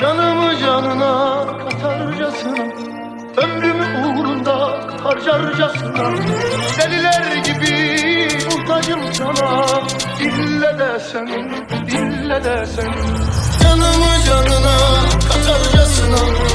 Canımı canına katarcasına Ömrümü uğrunda harcarcasına Deliler gibi muhtacım sana İlle desen, ille desen Canımı canına katarcasına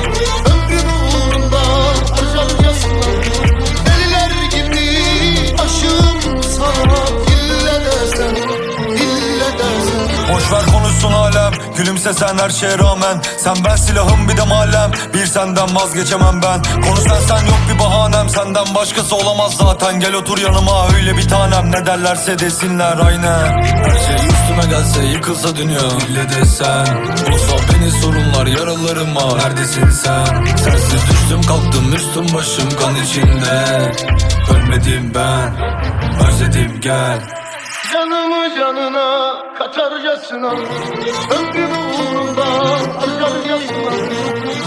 Gülümse sen her şeye rağmen. Sen ben silahım bir de malem. Bir senden vazgeçemem ben. Konu sen sen yok bir bahanem. Senden başkası olamaz zaten. Gel otur yanıma öyle bir tanem. Ne derlerse desinler aynen. Her şey üstüme gelse yıkılsa dünya. İlle desen. Olsa beni sorunlar yaralarıma Neredesin sen? Sensiz düştüm kalktım üstüm başım kan içinde. Ölmedim ben. Özledim gel. Canımı canına katarcasına Ömrümü uğrunda harcarcasına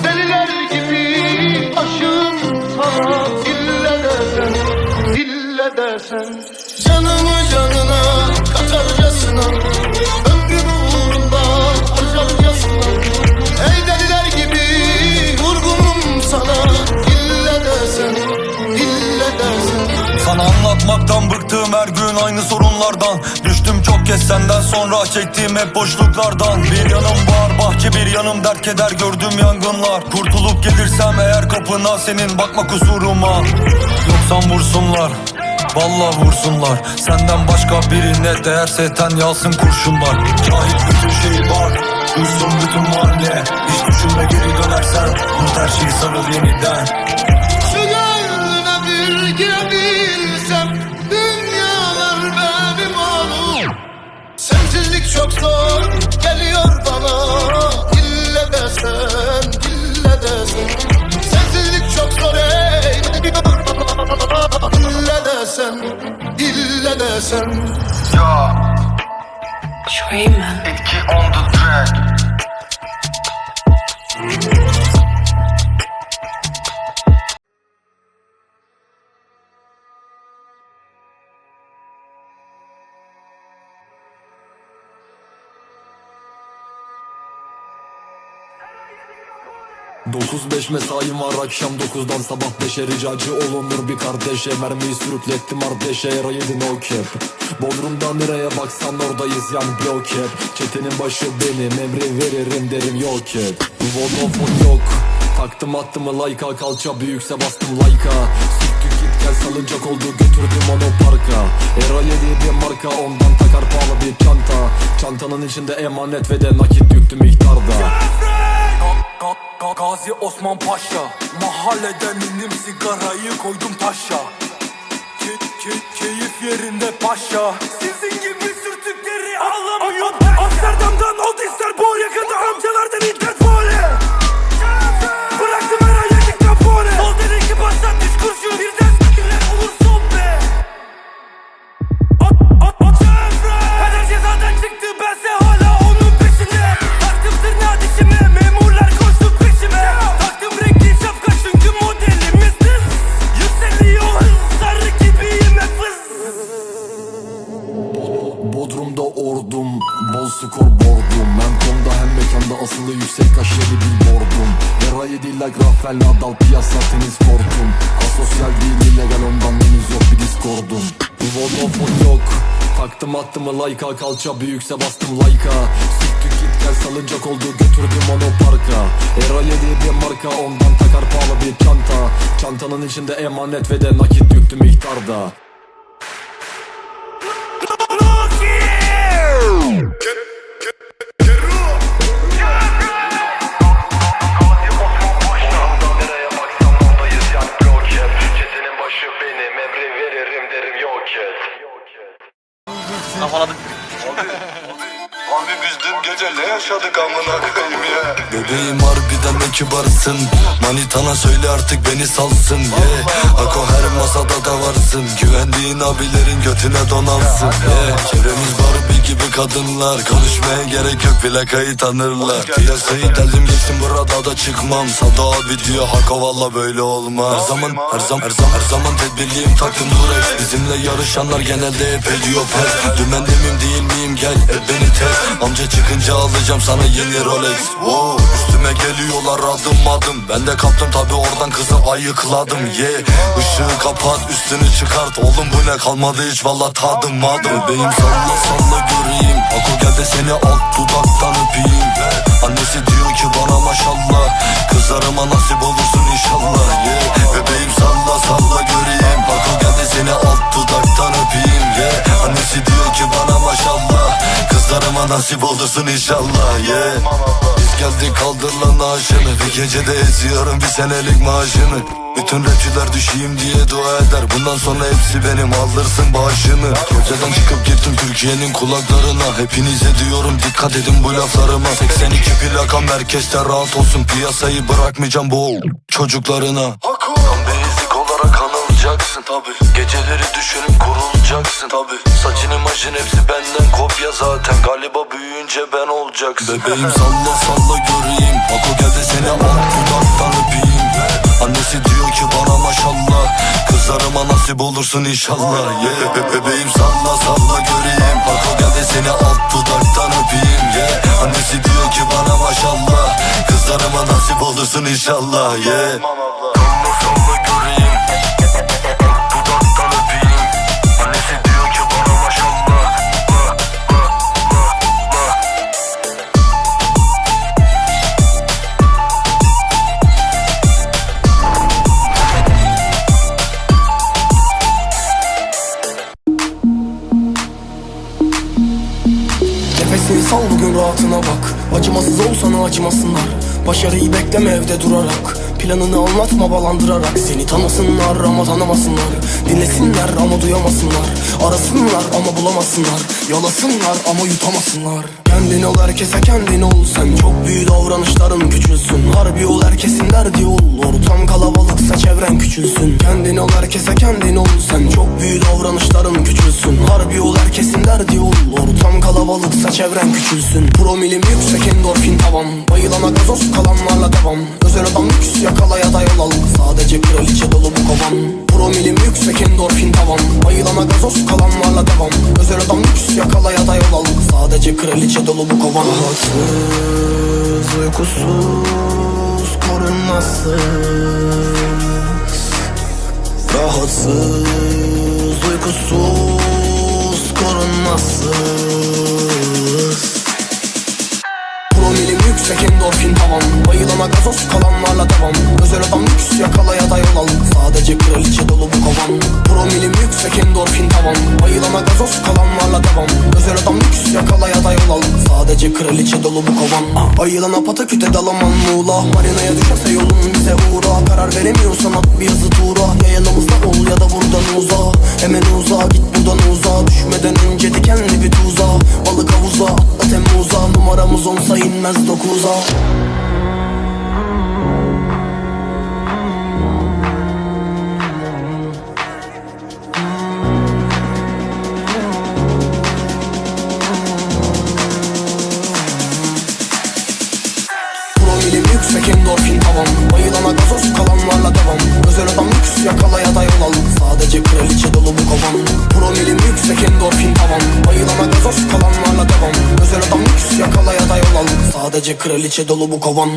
Deliler gibi aşığım sana İlle desen, ille desen Canımı canına katarcasına anlatmaktan bıktığım her gün aynı sorunlardan. Düştüm çok kez senden sonra çektiğim hep boşluklardan. Bir yanım var bahçe bir yanım dert keder gördüm yangınlar. Kurtulup gelirsem eğer kapına senin bakma kusuruma. Yoksan vursunlar Valla vursunlar. Senden başka birine değerse ten yalsın kurşunlar. Cahil bütün şeyi var Duysun bütün mahalle. Hiç düşünme geri dönersen Unut her şeyi sarıl yeniden desen, ille desen Trayman. Etki on the track. Dokuz beş mesaim var akşam 9'dan sabah 5'e ricacı olunur bir kardeşe. Mermiyi sürüklettim ardeşe yara yedin o kep. Bodrum'da nereye baksan oradayız yani blok hep. Çetenin başı benim emri veririm derim yok et Vodafone yok. Taktım attımı layka kalça büyükse bastım layka Siktir git gel salıncak oldu götürdüm onu parka. Era yedi bir marka ondan takar pahalı bir çanta. Çantanın içinde emanet ve de nakit yüklü miktarda Ga- Ga- Gazi Osman Paşa Mahalleden indim sigarayı koydum taşa Ke- ke- Keyif yerinde paşa Sizin gibi sürtükleri alamıyor Amsterdam'dan oldu ister bol yakında amcalardan interpole Bıraktım Taktım attımı layka kalça büyükse bastım layka Siktir git gel salıncak oldu götürdüm onu parka. Era yedi bir marka ondan takar pahalı bir çanta. Çantanın içinde emanet ve de nakit yüklü miktarda Abi biz dün gece ne yaşadık amına koyayım ya Bebeğim harbiden ne kibarsın Manitana söyle artık beni salsın yeah. Ako her masada da varsın Güvendiğin abilerin götüne donansın yeah. Çevremiz Barbie gibi kadınlar Konuşmaya gerek yok plakayı tanırlar. Piyasayı deldim geçtim burada da çıkmam. Sada abi diyor Hako valla böyle olmaz. Her zaman her zaman her zaman, her zaman tedbirliyim taktım durex Bizimle yarışanlar genelde hep ediyor pes. Dümende miyim değil miyim gel et beni test. Amca çıkınca alacağım sana yeni Rolex. Wow. Üstüme geliyorlar adım adım. Ben de kaptım tabi oradan kızı ayıkladım yeah. Işığı kapat üstünü çıkart. Oğlum bu ne kalmadı hiç valla tadım madım Bebeğim salla salla göreyim Ako gel seni alt dudaktan öpeyim Annesi diyor ki bana maşallah Kızlarıma nasip olursun inşallah yeah. Bebeğim salla salla göreyim Ako gel de seni alt dudaktan öpeyim yeah. Annesi diyor ki bana maşallah Kızlarıma nasip olursun inşallah yeah. Biz geldik kaldır lan aşını. Bir gecede eziyorum bir senelik maaşını. Bütün rapçiler düşeyim diye dua eder. Bundan sonra hepsi benim alırsın bağışını. Geceden çıkıp gittim Türkiye'nin kulaklarına. Hepinize diyorum dikkat edin bu laflarıma. 82 plaka merkezde rahat olsun. Piyasayı bırakmayacağım bu çocuklarına tabi Geceleri düşünüp kurulacaksın. Tabi Saçını maşın hepsi benden kopya zaten. Galiba büyüyünce ben olacaksın. Bebeğim salla salla göreyim. Ako gel de seni alt dudaktan öpeyim. Annesi diyor ki bana maşallah. Kızlarıma nasip olursun inşallah yeah. Be- bebeğim salla salla göreyim. Ako gel de seni alt dudaktan öpeyim yeah. Annesi diyor ki bana maşallah. Kızlarıma nasip olursun inşallah yeah. Nefesini sal bugün rahatına bak. Acımasız ol acımasınlar. Başarıyı bekleme evde durarak. Planını anlatma balandırarak. Seni tanısınlar ama tanımasınlar. Dinlesinler ama duyamasınlar. Arasınlar ama bulamasınlar. Yalasınlar ama yutamasınlar. Kendin ol herkese kendin ol. Sen çok büyük davranışların küçülsün Harbi ol herkesin derdi ol. Ortam kalabalıksa çevren küçülsün. Kendin ol herkese kendin ol. Sen çok büyük davranışların küçülsün Harbi ol kalabalıksa çevren küçülsün. Promilim yüksek endorfin tavan. Bayılana gazoz kalanlarla devam. Özel adam lüks yakala ya da yol al Sadece kraliçe dolu bu kovan. Promilim yüksek endorfin tavan. Bayılana gazoz kalanlarla devam. Özel adam lüks yakala ya da yol al Sadece kraliçe dolu bu kovan. Rahatsız, uykusuz, korunmasız Rahatsız, uykusuz, korunmasız tavan Bayılana gazoz kalanlarla devam. Özel adam lüks yakala ya da yol al Sadece kraliçe dolu bu kovan. Promilim yüksek endorfin tavan. Bayılana gazoz kalanlarla devam. Özel adam lüks yakala ya da yol al Sadece kraliçe dolu bu kovan. Ayılana pataküte dalaman. Muğla Marinaya düşerse yolun bize uğra. Karar veremiyorsan at bir yazı tuğra Ya yanımızda ol ya da buradan uza. Hemen uza git buradan uza. Düşmeden önce dikenli bir tuza. Balık havuza atla Temmuz'a Numaramız onsa inmez dokuza Kraliçe dolu bu kovan